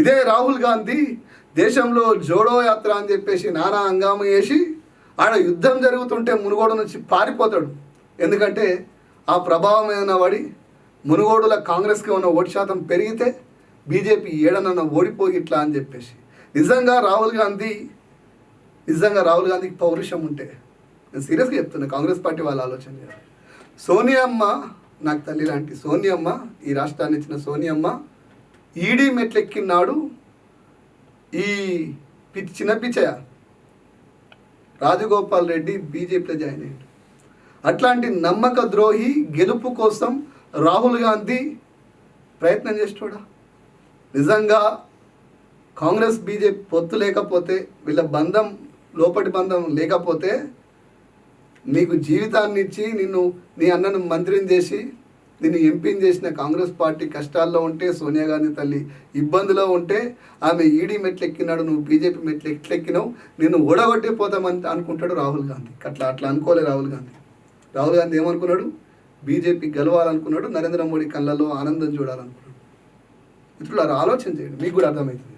ఇదే రాహుల్ గాంధీ దేశంలో జోడో యాత్ర అని చెప్పేసి నానా హంగామ చేసి ఆడ యుద్ధం జరుగుతుంటే మునుగోడు నుంచి పారిపోతాడు. ఎందుకంటే ఆ ప్రభావం ఏదైనా పడి మునుగోడుల కాంగ్రెస్కి ఉన్న ఓటు శాతం పెరిగితే బీజేపీ ఏడనన్న ఓడిపోయి ఇట్లా అని చెప్పేసి. నిజంగా రాహుల్ గాంధీ నిజంగా రాహుల్ గాంధీకి పౌరుషం ఉంటే నేను సీరియస్గా చెప్తున్నా కాంగ్రెస్ పార్టీ వాళ్ళు ఆలోచన చేయాలి. సోనియమ్మ నాకు తల్లి లాంటి సోనియమ్మ ఈ రాష్ట్రాన్ని ఇచ్చిన సోనియమ్మ ఈడీ మెట్లెక్కినాడు ఈ పి- చిన్న పిచ్చయ్య. రాజగోపాల్ రెడ్డి బీజేపీలో జాయిన్ అయ్యాడు. అట్లాంటి నమ్మక ద్రోహి గెలుపు కోసం రాహుల్ గాంధీ ప్రయత్నం చేస్తాడా నిజంగా కాంగ్రెస్ బీజేపీ పొత్తు లేకపోతే వీళ్ళ బంధం లోపటి బంధం లేకపోతే నీకు జీవితాన్ని ఇచ్చి నిన్ను నీ అన్నను మంత్రిని చేసి నిన్ను ఎంపీని చేసిన కాంగ్రెస్ పార్టీ కష్టాల్లో ఉంటే సోనియా గాంధీ తల్లి ఇబ్బందిలో ఉంటే ఆమె ఈడీ మెట్లు ఎక్కినాడు నువ్వు బీజేపీ మెట్లు ఎట్లెక్కినావు నిన్ను ఓడగొట్టే పోతామని అనుకుంటాడు రాహుల్ గాంధీ. అట్లా అట్లా అనుకోలే రాహుల్ గాంధీ. రాహుల్ గాంధీ ఏమనుకున్నాడు? బీజేపీ గెలవాలనుకున్నాడు నరేంద్ర మోడీ కళ్ళలో ఆనందం చూడాలనుకున్నాడు. మిత్రులారా ఆలోచన చేయండి మీకు కూడా అర్థమవుతుంది.